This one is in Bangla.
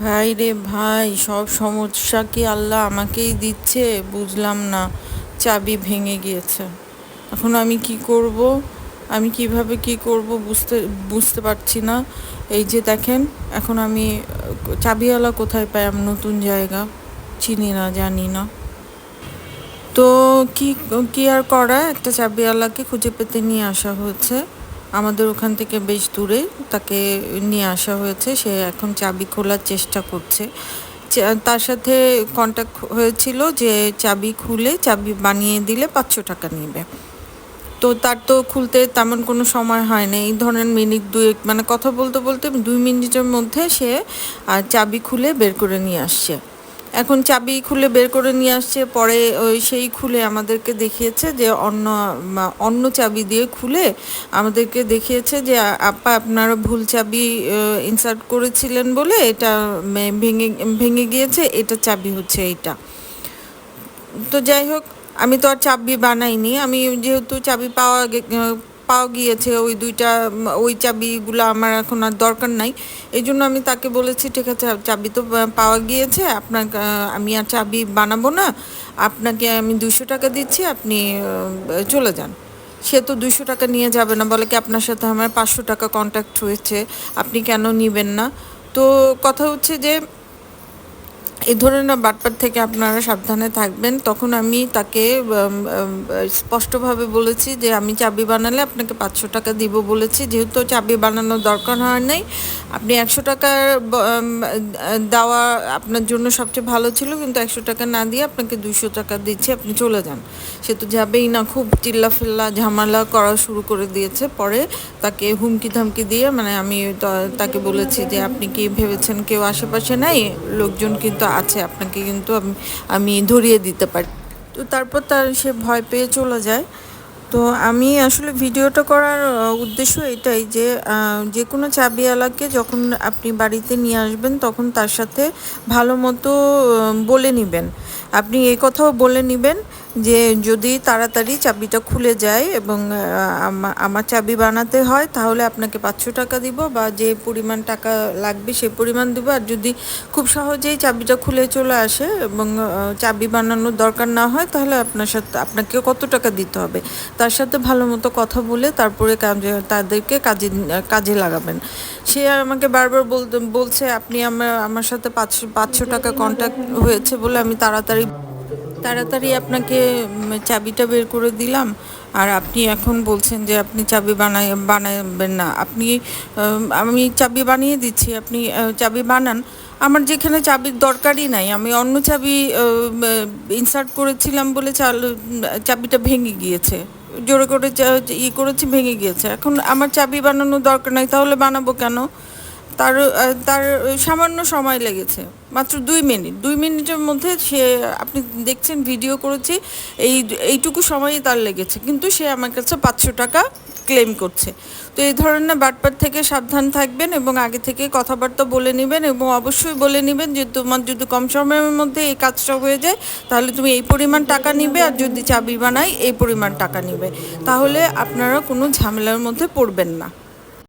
ভাই রে ভাই, সব সমস্যা কি আল্লাহ আমাকেই দিচ্ছে? বুঝলাম না। চাবি ভেঙে গিয়েছে। এখন আমি কি করব? আমি কীভাবে কি করব বুঝতে বুঝতে পারছি না। এই যে দেখেন, এখন আমি, চাবিওয়ালা কোথায় পাই আমি নতুন জায়গা? চিনি না, জানি না। তো কি কি আর করা? একটা চাবিওয়ালাকে খুঁজে পেতে নিয়ে আসা হয়েছে। আমাদের ওখান থেকে বেশ দূরে তাকে নিয়ে আসা হয়েছে। সে এখন চাবি খোলার চেষ্টা করছে। তার সাথে কন্ট্যাক্ট হয়েছিল যে চাবি খুলে চাবি বানিয়ে দিলে পাঁচশো টাকা নেবে। তো তার তো খুলতে তেমন কোনো সময় হয় না এই ধরনের মিনিট দুয়েক মানে কথা বলতে বলতে দুই মিনিটের মধ্যে সে চাবি খুলে বের করে নিয়ে আসছে। এখন চাবি খুলে বের করে নিয়ে আসছে, পরে ওই সেই খুলে আমাদেরকে দেখিয়েছে যে অন্য অন্য চাবি দিয়ে খুলে আমাদেরকে দেখিয়েছে যে, আপা আপনারা ভুল চাবি ইনসার্ট করেছিলেন বলে এটা ভেঙে ভেঙে গিয়েছে, এটা চাবি হচ্ছে এইটা। তো যাই হোক, আমি তো আর চাবি বানাইনি, আমি যেহেতু চাবি পাওয়া পাওয়া গিয়েছে, ওই দুইটা, ওই চাবিগুলো আমার এখন আর দরকার নাই। এই জন্য আমি তাকে বলেছি, ঠিক আছে, চাবি তো পাওয়া গিয়েছে, আপনার আমি আর চাবি বানাবো না। আপনাকে আমি দুশো টাকা দিচ্ছি, আপনি চলে যান। সে তো দুশো টাকা নিয়ে যাবে না, বলে কি আপনার সাথে আমার পাঁচশো টাকা কন্ট্যাক্ট হয়েছে, আপনি কেন নিবেন না? তো কথা হচ্ছে যে এই ধরনের বাটপার থেকে আপনারা সাবধানে থাকবেন। তখন আমি তাকে স্পষ্টভাবে বলেছি যে আমি চাবি বানালে আপনাকে পাঁচশো টাকা দিব বলেছি। যেহেতু চাবি বানানোর দরকার হয় নাই, আপনি একশো টাকা দেওয়া আপনার জন্য সবচেয়ে ভালো ছিল। কিন্তু একশো টাকা না দিয়ে আপনাকে দুশো টাকা দিচ্ছি, আপনি চলে যান। সে তো যাবেই না, খুব চিল্লা ফিল্লা ঝামেলা করা শুরু করে দিয়েছে। পরে তাকে হুমকি ধামকি দিয়ে মানে আমি তাকে বলেছি যে আপনি কি ভেবেছেন কেউ আশেপাশে নাই? লোকজন কিন্তু আছে, আপনাকে কিন্তু আমি আমি ধরিয়ে দিতে পারি। তো তারপর তার সে ভয় পেয়ে চলে যায়। তো আমি আসলে ভিডিওটা করার উদ্দেশ্য এটাই যে যে কোনো চাবিওয়ালাকে যখন আপনি বাড়িতে নিয়ে আসবেন, তখন তার সাথে ভালো মতো বলে নেবেন। আপনি এই কথাও বলে নেবেন যে যদি তাড়াতাড়ি চাবিটা খুলে যায় এবং আমার চাবি বানাতে হয়, তাহলে আপনাকে পাঁচশো টাকা দিব বা যে পরিমাণ টাকা লাগবে সেই পরিমাণ দিব। আর যদি খুব সহজেই চাবিটা খুলে চলে আসে এবং চাবি বানানোর দরকার না হয়, তাহলে আপনার সাথে আপনাকে কত টাকা দিতে হবে? তার সাথে ভালো মতো কথা বলে তারপরে কাজে, তাদেরকে কাজে কাজে লাগাবেন। সে আমাকে বারবার বলতে, বলছে, আপনি আমার আমার সাথে পাঁচশো পাঁচশো টাকা কন্ট্যাক্ট হয়েছে বলে আমি তাড়াতাড়ি তাড়াতাড়ি আপনাকে চাবিটা বের করে দিলাম। আর আপনি এখন বলছেন যে আপনি চাবি বানাই বানাবেন না। আপনি আমি চাবি বানিয়ে দিচ্ছি, আপনি চাবি বানান। আমার যেখানে চাবির দরকারই নাই, আমি অন্য চাবি ইনসার্ট করেছিলাম বলে চাবিটা ভেঙে গিয়েছে। জোরে করে ই করেছি, ভেঙে গিয়েছে। এখন আমার চাবি বানানোর দরকার নাই, তাহলে বানাবো কেন? তার তার সামান্য সময় লেগেছে। মাত্র দুই মিনিট। দুই মিনিটের মধ্যে সে, আপনি দেখছেন ভিডিও করেছি। এই, এইটুকু সময়ই তার লেগেছে। কিন্তু সে আমার কাছে পাঁচশো টাকা ক্লেম করছে। তো এই ধরনের বাটপার থেকে সাবধান থাকবেন এবং আগে থেকে কথাবার্তা বলে নেবেন এবং অবশ্যই বলে নেবেন যে তোমার যদি কম সময়ের মধ্যে এই কাজটা হয়ে যায়, তাহলে তুমি এই পরিমাণ টাকা নিবে আর যদি চাবি বানাই এই পরিমাণ টাকা নিবে। তাহলে আপনারা কোনো ঝামেলার মধ্যে পড়বেন না।